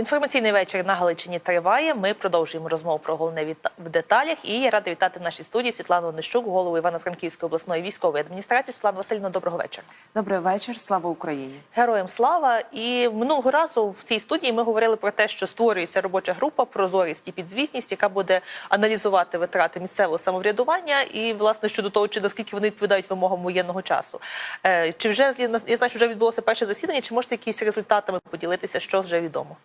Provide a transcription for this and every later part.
Інформаційний вечір на Галичині триває. Ми продовжуємо розмову про головне в деталях. І я рада вітати в нашій студії Світлану Онищук, голову Івано-Франківської обласної військової адміністрації. Світлана Васильівна, доброго вечора. Добрий вечір, слава Україні. Героям слава! І минулого разу в цій студії ми говорили про те, що створюється робоча група прозорість і підзвітність, яка буде аналізувати витрати місцевого самоврядування і власне щодо того, чи наскільки вони відповідають вимогам воєнного часу. Е, Чи вже я знаю, що вже відбулося перше засідання? Чи можете якісь результатами поділитися, що вже відомо?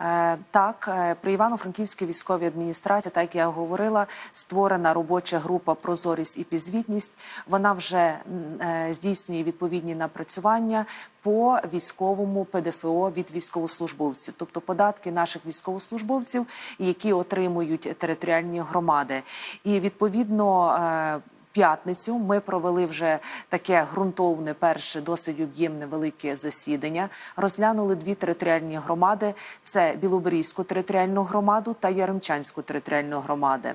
Е, Так, е, при Івано-Франківській військовій адміністрації, так як я говорила, створена робоча група Прозорість і підзвітність. Вона вже е, здійснює відповідні напрацювання по військовому ПДФО від військовослужбовців, тобто податки наших військовослужбовців, які отримують територіальні громади. І відповідно. Е, п'ятницю ми провели вже таке ґрунтовне, перше досить об'ємне велике засідання. Розглянули дві територіальні громади: це Білоберізьку територіальну громаду та Яремчанську територіальну громади.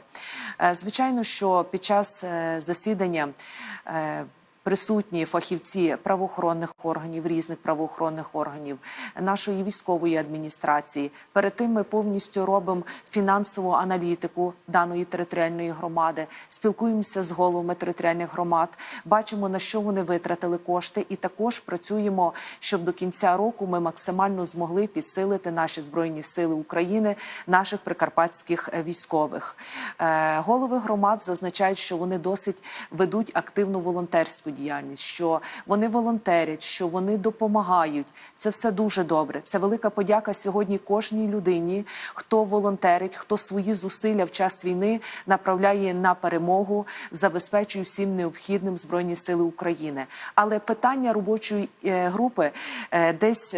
Е, Звичайно, що під час е, засідання. Присутні фахівці правоохоронних органів, різних правоохоронних органів, нашої військової адміністрації. Перед тим ми повністю робимо фінансову аналітику даної територіальної громади, спілкуємося з головами територіальних громад, бачимо на що вони витратили кошти, і також працюємо, щоб до кінця року ми максимально змогли підсилити наші збройні сили України, наших прикарпатських військових. Е, Голови громад зазначають, що вони досить ведуть активну волонтерську діяльність, що вони волонтерять, що вони допомагають. Це все дуже добре. Це велика подяка сьогодні кожній людині, хто волонтерить, хто свої зусилля в час війни направляє на перемогу, забезпечує всім необхідним збройні сили України. Але питання робочої е, групи е, десь.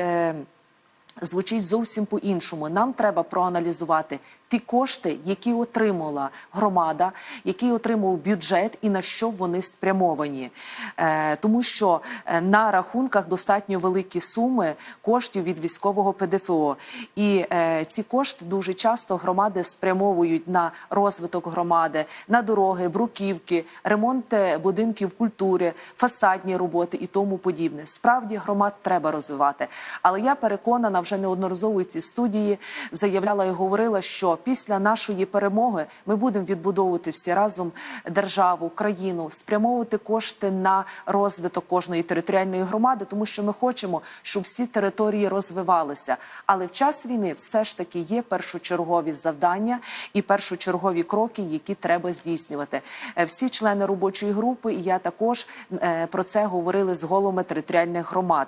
Звучить зовсім по-іншому. Нам треба проаналізувати ті кошти, які отримала громада, які отримав бюджет, і на що вони спрямовані. Е, тому що е, на рахунках достатньо великі суми коштів від військового ПДФО. І е, ці кошти дуже часто громади спрямовують на розвиток громади, на дороги, бруківки, ремонт будинків культури, фасадні роботи і тому подібне. Справді громад треба розвивати. Але я переконана, вже неодноразово ці студії заявляла і говорила, що після нашої перемоги ми будемо відбудовувати всі разом державу, країну, спрямовувати кошти на розвиток кожної територіальної громади, тому що ми хочемо, щоб всі території розвивалися. Але в час війни все ж таки є першочергові завдання і першочергові кроки, які треба здійснювати. Е, Всі члени робочої групи, і я також е, про це говорили з головами територіальних громад.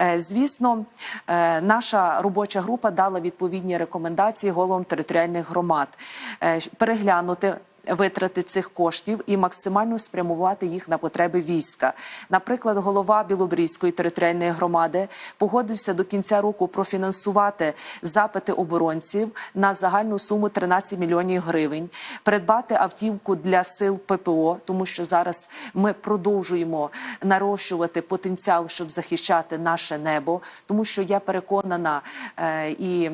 Е, Звісно, е, наша робоча група дала відповідні рекомендації головам територіальних громад е, переглянути. Витрати цих коштів і максимально спрямувати їх на потреби війська. Наприклад, голова Білобрізької територіальної громади погодився до кінця року профінансувати запити оборонців на загальну суму 13 мільйонів гривень, придбати автівку для сил ППО, тому що зараз ми продовжуємо нарощувати потенціал, щоб захищати наше небо, тому що я переконана е, і.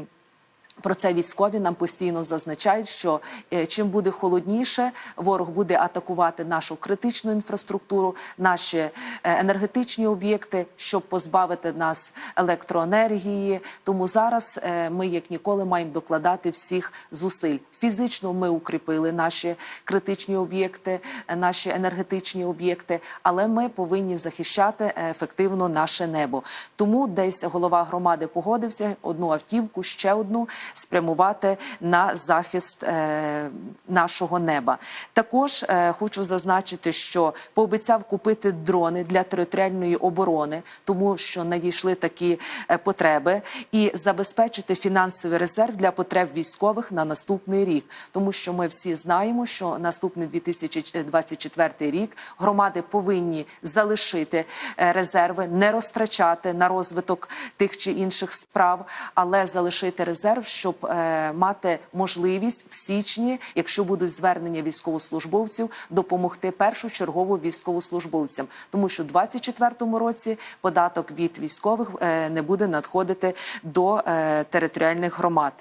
Про це військові нам постійно зазначають, що е, чим буде холодніше, ворог буде атакувати нашу критичну інфраструктуру, наші е, енергетичні об'єкти, щоб позбавити нас електроенергії. Тому зараз е, ми як ніколи маємо докладати всіх зусиль. Фізично ми укріпили наші критичні об'єкти, наші енергетичні об'єкти, але ми повинні захищати ефективно наше небо. Тому десь голова громади погодився одну автівку, ще одну спрямувати на захист е, нашого неба. Також е, хочу зазначити, що пообіцяв купити дрони для територіальної оборони, тому що надійшли такі е, потреби, і забезпечити фінансовий резерв для потреб військових на наступний рік, тому що ми всі знаємо, що наступний 2024 рік громади повинні залишити резерви, не розтрачати на розвиток тих чи інших справ, але залишити резерв, щоб е, мати можливість в січні, якщо будуть звернення військовослужбовців, допомогти першочергово військовослужбовцям, тому що в 2024 році податок від військових е, не буде надходити до е, територіальних громад.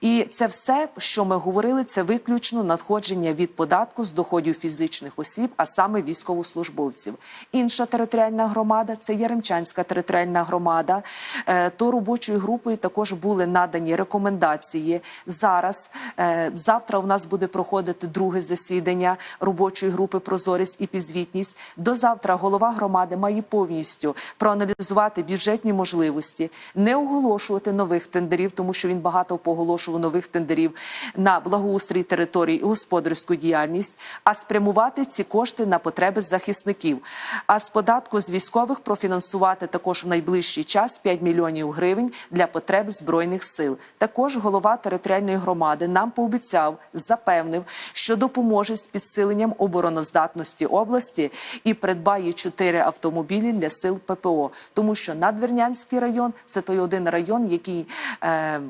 І це все, що ми говорили, це виключно надходження від податку з доходів фізичних осіб, а саме військовослужбовців. Інша територіальна громада це Яремчанська територіальна громада. Е, То робочою групою також були надані рекомендації. Зараз е, завтра у нас буде проходити друге засідання робочої групи Прозорість і підзвітність. До завтра голова громади має повністю проаналізувати бюджетні можливості, не оголошувати нових тендерів, тому що він багато поголошував нових тендерів на благоустрій території і господарську діяльність, а спрямувати ці кошти на потреби захисників. А з податку з військових профінансувати також в найближчий час 5 мільйонів гривень для потреб збройних сил. Також голова територіальної громади нам пообіцяв, запевнив, що допоможе з підсиленням обороноздатності області і придбає 4 автомобілі для сил ППО, тому що Надвірнянський район це той один район, який е,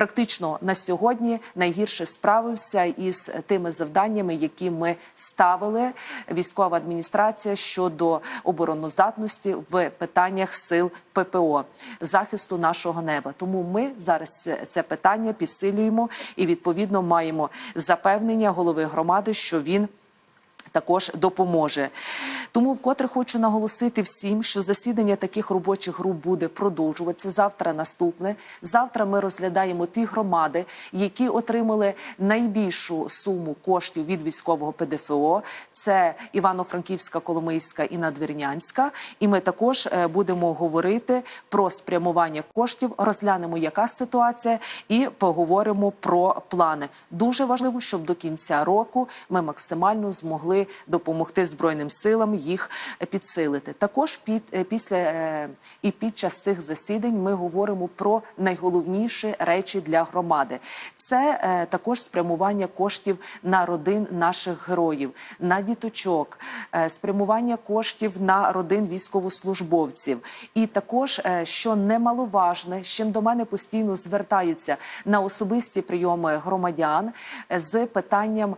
практично на сьогодні найгірше справився із тими завданнями, які ми ставили військова адміністрація щодо обороноздатності в питаннях сил ППО захисту нашого неба. Тому ми зараз це- питання підсилюємо і відповідно маємо запевнення голови громади, що він також допоможе. Тому вкотре хочу наголосити всім, що засідання таких робочих груп буде продовжуватися. Завтра наступне. Завтра ми розглядаємо ті громади, які отримали найбільшу суму коштів від військового ПДФО. Це Івано-Франківська, Коломийська і Надвірнянська. І ми також е, будемо говорити про спрямування коштів, розглянемо, яка ситуація, і поговоримо про плани. Дуже важливо, щоб до кінця року ми максимально змогли допомогти збройним силам їх підсилити. Також під е, після е, і під час цих засідань ми говоримо про найголовніші речі для громади. Це е, також спрямування коштів на родин наших героїв, на діточок, спрямування коштів на родин військовослужбовців. І також, що немаловажне, з чим до мене постійно звертаються на особисті прийоми громадян з питанням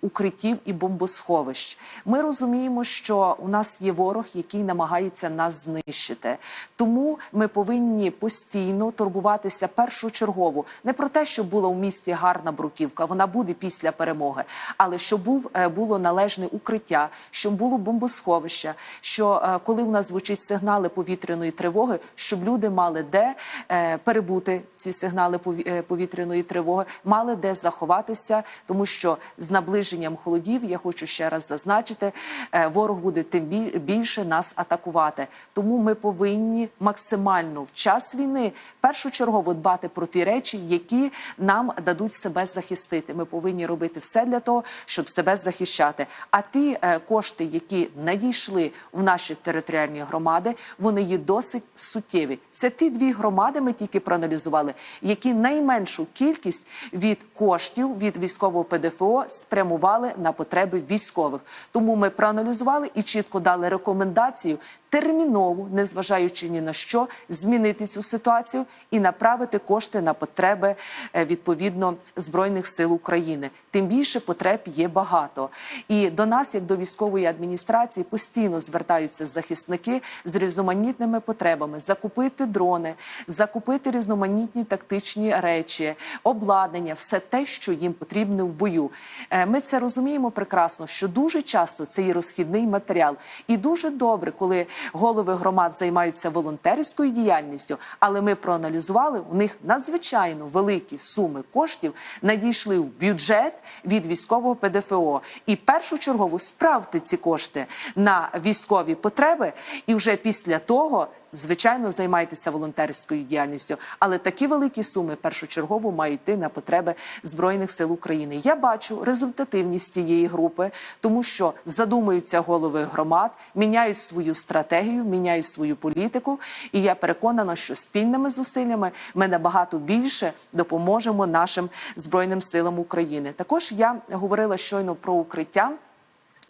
укриттів і бомбосховищ. Ми розуміємо, що у нас є ворог, який намагається нас знищити. Тому ми повинні постійно турбуватися першочергово не про те, що була у місті гарна бруківка, вона буде після перемоги, але щоб був е, було належне укриття, щоб було бомбосховище, що е, коли у нас звучать сигнали повітряної тривоги, щоб люди мали де е, перебути ці сигнали пові- повітряної тривоги, мали де заховатися, тому що з наближенням холодів я хочу ще раз зазначити, е, ворог буде тим біль- більше нас атакувати. Тому ми повинні максимально в час війни першочергово дбати про ті речі, які нам дадуть себе захистити. Ми повинні робити все для того, щоб себе захищати. А ті е, кошти, які надійшли в наші територіальні громади, вони є досить суттєві. Це ті дві громади, ми тільки проаналізували, які найменшу кількість від коштів від військового ПДФО спрямували на потреби військових. Тому ми проаналізували і чітко дали рекомендацію терміново, незважаючи ні на що, змінити цю ситуацію і направити кошти на потреби е, відповідно збройних сил України. Тим більше потреб є багато. І до нас, як до військової адміністрації, постійно звертаються захисники з різноманітними потребами: закупити дрони, закупити різноманітні тактичні речі, обладнання, все те, що їм потрібно в бою. Е, Ми це розуміємо прекрасно, що дуже часто це є розхідний матеріал, і дуже добре, коли голови громад займаються волонтерською діяльністю. Але ми проаналізували у них надзвичайно великі суми коштів надійшли в бюджет від військового ПДФО. І першочергово справте ці кошти на військові потреби, і вже після того. Звичайно, займайтеся волонтерською діяльністю, але такі великі суми першочергово мають йти на потреби збройних сил України. Я бачу результативність цієї групи, тому що задумуються голови громад, міняють свою стратегію, міняють свою політику. І я переконана, що спільними зусиллями ми набагато більше допоможемо нашим збройним силам України. Також я говорила щойно про укриття.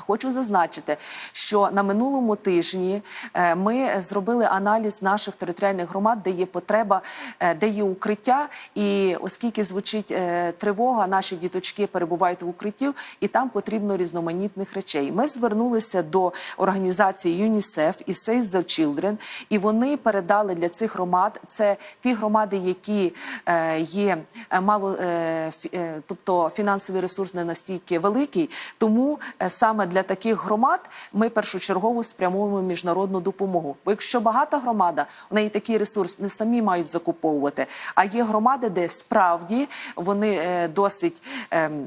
Хочу зазначити, що на минулому тижні е, ми зробили аналіз наших територіальних громад, де є потреба, е, де є укриття. І оскільки звучить е, тривога, наші діточки перебувають в укритті, і там потрібно різноманітних речей. Ми звернулися до організації ЮНІСЕФ і Save the Children, і вони передали для цих громад. Це ті громади, які є мало, тобто фінансовий ресурс не настільки великий. Тому саме для таких громад ми першочергово спрямовуємо міжнародну допомогу. Бо якщо багата громада, у неї такий ресурс не самі мають закуповувати. А є громади, де справді вони е, досить. ем,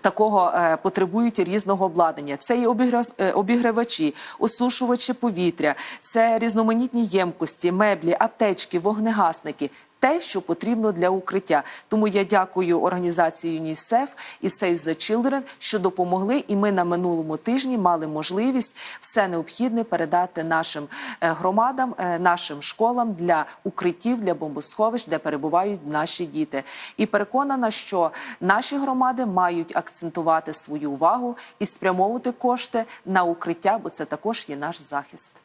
Такого е, потребують різного обладнання. Це і обіграв, е, обігрівачі, осушувачі повітря, це різноманітні ємкості, меблі, аптечки, вогнегасники. Те, що потрібно для укриття. Тому я дякую організації ЮНІСЕФ і Save the Children, що допомогли. І ми на минулому тижні мали можливість все необхідне передати нашим е, громадам, е, нашим школам для укриттів, для бомбосховищ, де перебувають наші діти. І переконана, що наші громади мають акцентувати свою увагу і спрямовувати кошти на укриття, бо це також є наш захист.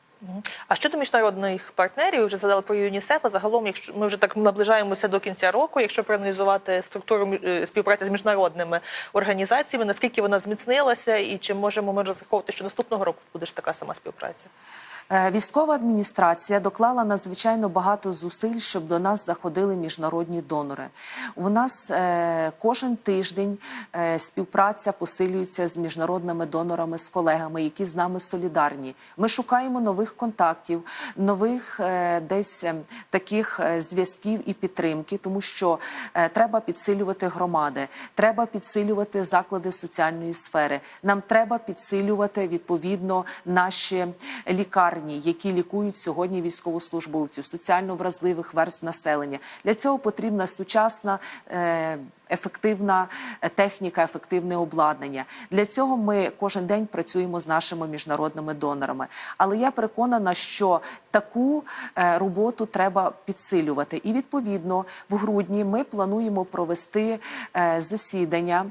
А щодо міжнародних партнерів, ви вже задали про ЮНІСЕФ. А загалом, якщо ми вже так наближаємося до кінця року, якщо проаналізувати структуру е, співпраці з міжнародними організаціями, наскільки вона зміцнилася, і чи можемо ми розраховувати, що наступного року буде ж така сама співпраця? Е, Військова адміністрація доклала надзвичайно багато зусиль, щоб до нас заходили міжнародні донори. У нас е, кожен тиждень е, співпраця посилюється з міжнародними донорами, з колегами, які з нами солідарні. Ми шукаємо нових контактів, нових десь таких зв'язків і підтримки, тому що треба підсилювати громади, треба підсилювати заклади соціальної сфери. Нам треба підсилювати відповідно наші лікарні, які лікують сьогодні військовослужбовців, соціально вразливих верств населення. Для цього потрібна сучасна. е, Ефективна е, техніка, ефективне обладнання. Для цього ми кожен день працюємо з нашими міжнародними донорами. Але я переконана, що таку е, роботу треба підсилювати. І відповідно в грудні ми плануємо провести е, засідання,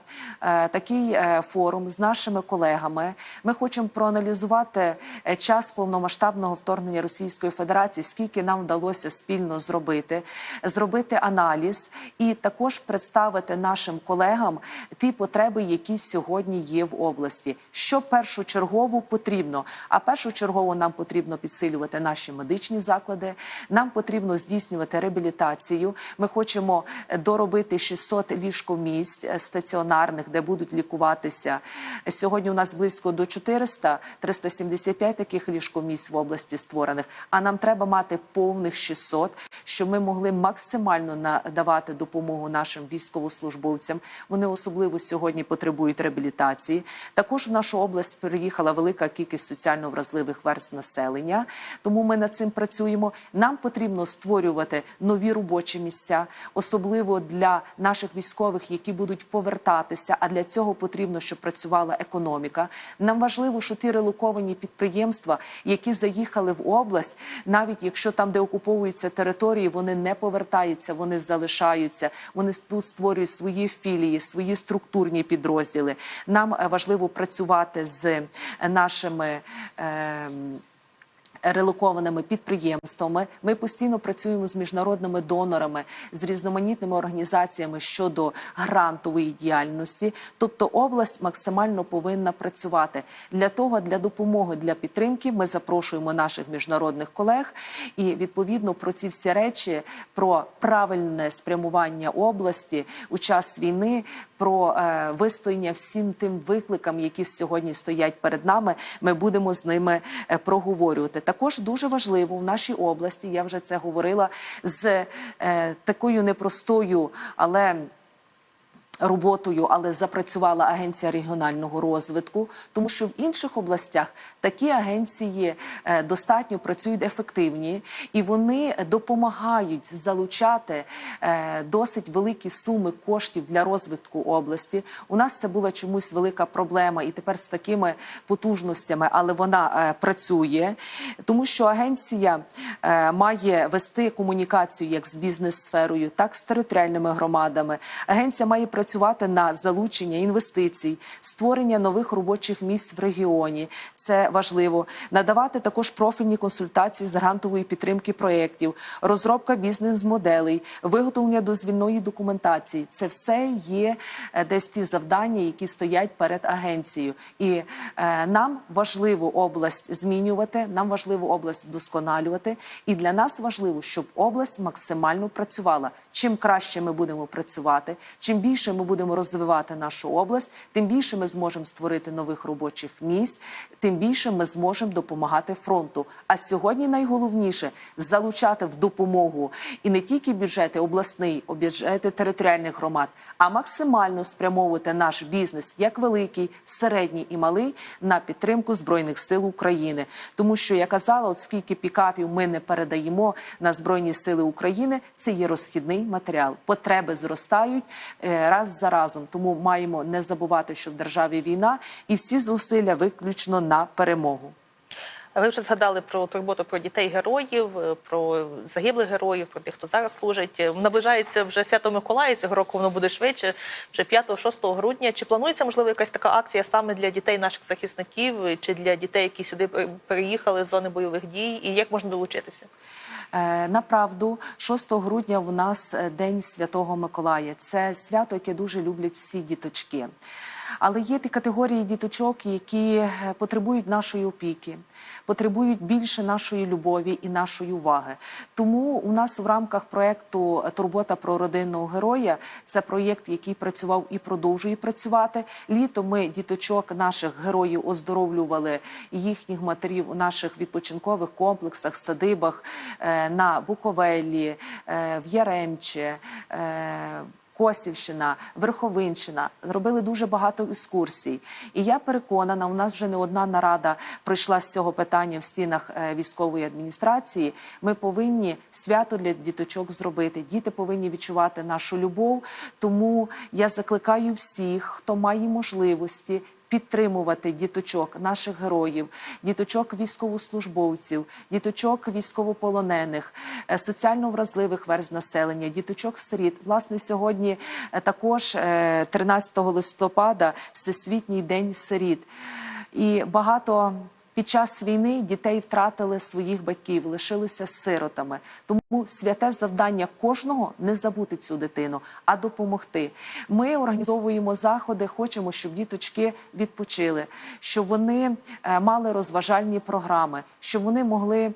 такий форум з нашими колегами. Ми хочемо проаналізувати час повномасштабного вторгнення Російської Федерації, скільки нам вдалося спільно зробити, зробити аналіз і також представити нашим колегам ті потреби, які сьогодні є в області. Що першочергово потрібно? А першочергово нам потрібно підсилювати наші медичні заклади. Нам потрібно здійснювати реабілітацію. Ми хочемо е, доробити 600 ліжкомісць е, стаціонарних, де будуть лікуватися. Сьогодні у нас близько до 400, 375 таких ліжкомісць в області створених. А нам треба мати повних 600, щоб ми могли максимально надавати допомогу нашим військовослужбовцям. Вони особливо сьогодні потребують реабілітації. Також в нашу область приїхала велика кількість соціально вразливих верств населення, тому ми над цим працюємо. Нам потрібно створювати нові робочі місця, особливо для наших військових, які будуть повертатися. А для цього потрібно, щоб працювала економіка. Нам важливо, що ті релоковані підприємства, які заїхали в область, навіть якщо там, де окуповуються території, вони не повертаються, вони залишаються. Вони тут створюють свої філії, свої структурні підрозділи. Нам е, важливо працювати з е, нашими. ем, релокованими підприємствами. Ми постійно працюємо з міжнародними донорами, з різноманітними організаціями щодо грантової діяльності. Тобто область максимально повинна працювати для того, для допомоги, для підтримки. Ми запрошуємо наших міжнародних колег і відповідно про ці всі речі, про правильне спрямування області у час війни, про е, вистояння всім тим викликам, які сьогодні стоять перед нами. Ми будемо з ними е, проговорювати. Також дуже важливо в нашій області. Я вже це говорила з е, такою непростою, але роботою, але запрацювала агенція регіонального розвитку, тому що в інших областях такі агенції е, достатньо працюють ефективні і вони допомагають залучати е, досить великі суми коштів для розвитку області. У нас це була чомусь велика проблема, і тепер з такими потужностями, але вона е, працює, тому що агенція має вести комунікацію як з бізнес-сферою, так з територіальними громадами. Агенція має працювати працювати на залучення інвестицій, створення нових робочих місць в регіоні. Це важливо. Надавати також профільні консультації з грантової підтримки проєктів, розробка бізнес-моделей, виготовлення дозвільної документації. Це все є е, десь ті завдання, які стоять перед агенцією. І е, нам важливо область змінювати, нам важливо область вдосконалювати. І для нас важливо, щоб область максимально працювала. Чим краще ми будемо працювати, чим більше ми будемо розвивати нашу область, тим більше ми зможемо створити нових робочих місць, тим більше ми зможемо допомагати фронту. А сьогодні найголовніше залучати в допомогу і не тільки бюджети обласний, бюджети територіальних громад, а максимально спрямовувати наш бізнес, як великий, середній і малий, на підтримку збройних сил України. Тому що я казала, от скільки пікапів ми не передаємо на збройні сили України, це є розхідний матеріал. Потреби зростають е, раз за разом. Тому маємо не забувати, що в державі війна, і всі зусилля виключно на перемогу. Ви вже згадали про турботу про дітей героїв, е, про загиблих героїв, про тих, хто зараз служить. Е, Наближається вже свято Миколая. Цього року воно буде швидше, вже 5-6 грудня. Чи планується можливо якась така акція саме для дітей наших захисників, чи для дітей, які сюди переїхали з зони бойових дій, і як можна долучитися? Е, Направду, 6 грудня у нас е, День Святого Миколая. Це свято, яке дуже люблять всі діточки. Але є ті категорії діточок, які е, потребують нашої опіки, потребують більше нашої любові і нашої уваги. Тому у нас в рамках проекту Турбота про родинного героя це проєкт, який працював і продовжує працювати. Літо ми діточок наших героїв оздоровлювали їхніх матерів у наших відпочинкових комплексах, садибах е, на Буковелі, е, в Яремче. Косівщина, Верховинщина робили дуже багато екскурсій. І я переконана, у нас вже не одна нарада пройшла з цього питання в стінах е, військової адміністрації. Ми повинні свято для діточок зробити. Діти повинні відчувати нашу любов. Тому я закликаю всіх, хто має можливості. Підтримувати діточок наших героїв, діточок військовослужбовців, діточок військовополонених, е, соціально вразливих верств населення, діточок сиріт. Власне, сьогодні е, також е, 13 листопада Всесвітній день сиріт. І багато під час війни дітей втратили своїх батьків, лишилися сиротами. Тому святе завдання кожного не забути цю дитину, а допомогти. Ми організовуємо заходи, хочемо, щоб діточки відпочили, щоб вони е, мали розважальні програми, щоб вони могли.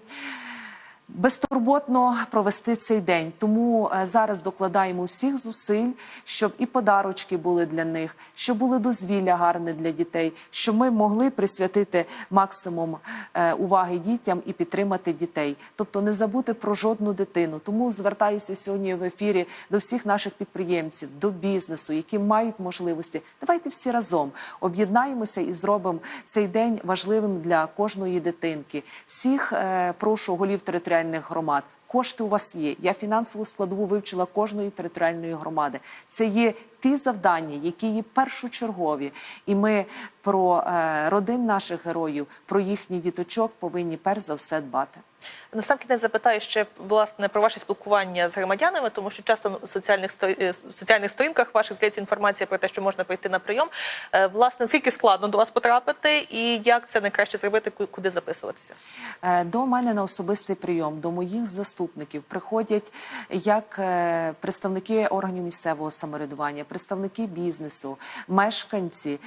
Безтурботно провести цей день, тому е, зараз докладаємо всіх зусиль, щоб і подарочки були для них, щоб було дозвілля гарне для дітей, щоб ми могли присвятити максимум е, уваги дітям і підтримати дітей, тобто не забути про жодну дитину. Тому звертаюся сьогодні в ефірі до всіх наших підприємців, до бізнесу, які мають можливості. Давайте всі разом об'єднаємося і зробимо цей день важливим для кожної дитинки. Всіх е, прошу голів територіальних громад. Кошти у вас є. Я фінансову складову вивчила кожної територіальної громади. Це є ті завдання, які є першочергові, і ми про е, родин наших героїв, про їхніх діточок повинні перш за все дбати. Насамкінець запитаю ще власне про ваше спілкування з громадянами, тому що часто на соціальних е, соціальних сторінках ваших з'являється інформація про те, що можна прийти на прийом. Е, Власне, скільки складно до вас потрапити, і як це найкраще зробити, куди записуватися? Е, До мене на особистий прийом, до моїх заступників приходять як представники органів місцевого самоврядування, представники бізнесу, мешканці,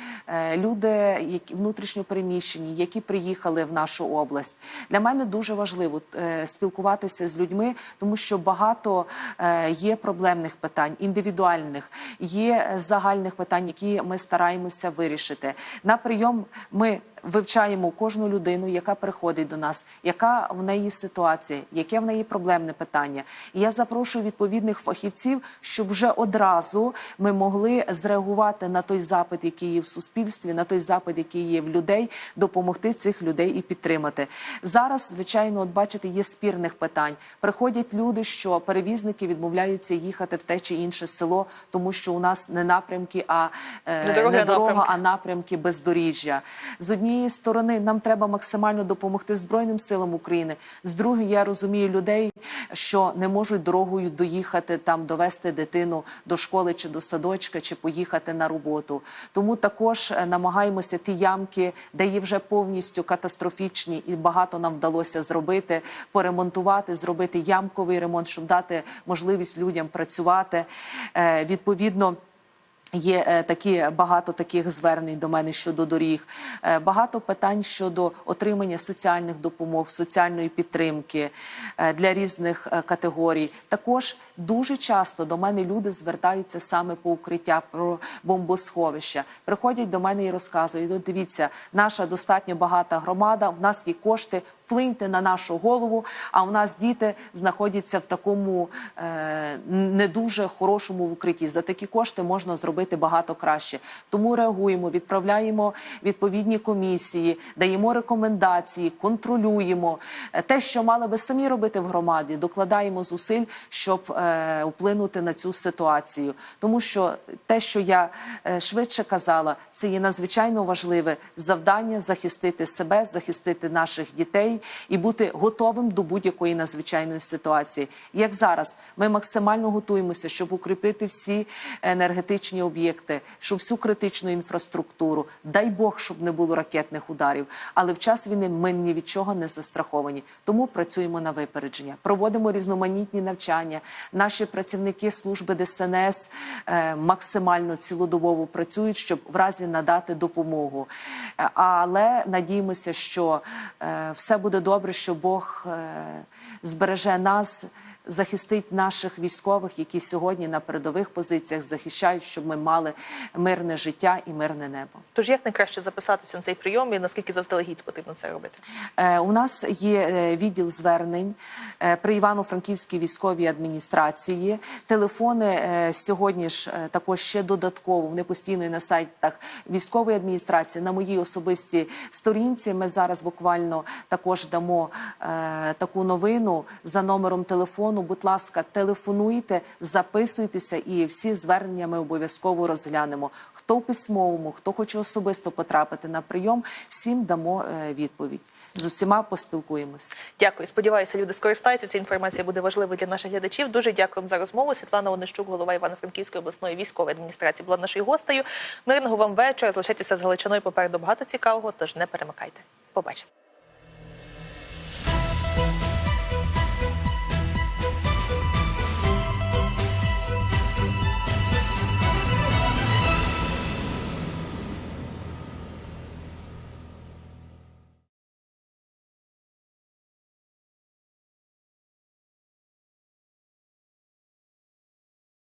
люди, які внутрішньо переміщені, які приїхали в нашу область. Для мене дуже важливо е, спілкуватися з людьми, тому що багато е, є проблемних питань, індивідуальних, є загальних питань, які ми стараємося вирішити. На прийом ми вивчаємо кожну людину, яка приходить до нас, яка в неї ситуація, яке в неї проблемне питання. І я запрошую відповідних фахівців, щоб вже одразу ми могли зреагувати на той запит, який є в суспільстві, на той запит, який є в людей, допомогти цих людей і підтримати. Зараз, звичайно, от бачите, є спірних питань. Приходять люди, що перевізники відмовляються їхати в те чи інше село, тому що у нас не напрямки, а е, Не не дорога, напрямки. а напрямки бездоріжжя. З однієї однієї сторони нам треба максимально допомогти Збройним силам України. З другої, я розумію людей, що не можуть дорогою доїхати там, довести дитину до школи чи до садочка, чи поїхати на роботу. Тому також е, намагаємося ті ямки, де є вже повністю катастрофічні, і багато нам вдалося зробити, поремонтувати, зробити ямковий ремонт, щоб дати можливість людям працювати. Е, Відповідно. Є е, такі багато таких звернень до мене щодо доріг, Е, багато питань щодо отримання соціальних допомог, соціальної підтримки е, для різних категорій. Також дуже часто до мене люди звертаються саме по укриття про бомбосховища. Приходять до мене і розказують: «Ну, дивіться, наша достатньо багата громада, в нас є кошти. Вплиньте на нашу голову, а у нас діти знаходяться в такому е, не дуже хорошому в укритті. За такі кошти можна зробити багато краще. Тому реагуємо, відправляємо відповідні комісії, даємо рекомендації, контролюємо Е, те, що мали би самі робити в громаді. Докладаємо зусиль, щоб е, вплинути на цю ситуацію. Тому що те, що я е, швидше казала, це є надзвичайно важливе завдання захистити себе, захистити наших дітей і бути готовим до будь-якої надзвичайної ситуації. Як зараз ми максимально готуємося, щоб укріпити всі енергетичні об'єкти, щоб всю критичну інфраструктуру. Дай Бог, щоб не було ракетних ударів. Але в час війни ми ні від чого не застраховані. Тому працюємо на випередження, проводимо різноманітні навчання. Наші працівники служби ДСНС е, максимально цілодобово працюють, щоб в разі надати допомогу. Е, Але надіємося, що е, все буде добре, що Бог е, збереже нас. Захистить наших військових, які сьогодні на передових позиціях захищають, щоб ми мали мирне життя і мирне небо. Тож як найкраще записатися на цей прийом і наскільки заздалегідь потрібно це робити? Е, У нас є е, відділ звернень е, при Івано-Франківській військовій адміністрації. Телефони е, сьогодні ж е, також ще додатково вони постійно і на сайтах військової адміністрації. На моїй особистій сторінці ми зараз буквально також дамо е, таку новину за номером телефону. Будь ласка, телефонуйте, записуйтеся, і всі звернення ми обов'язково розглянемо. Хто в письмовому, хто хоче особисто потрапити на прийом, всім дамо е, відповідь. З усіма поспілкуємось. Дякую. Сподіваюся, люди скористаються. Ця інформація буде важливою для наших глядачів. Дуже дякуємо за розмову. Світлана Онищук, голова Івано-Франківської обласної військової адміністрації, була нашою гостею. Мирного вам вечора. Залишайтеся з Галичиною. Попереду багато цікавого. Тож не перемикайте. Побачимо.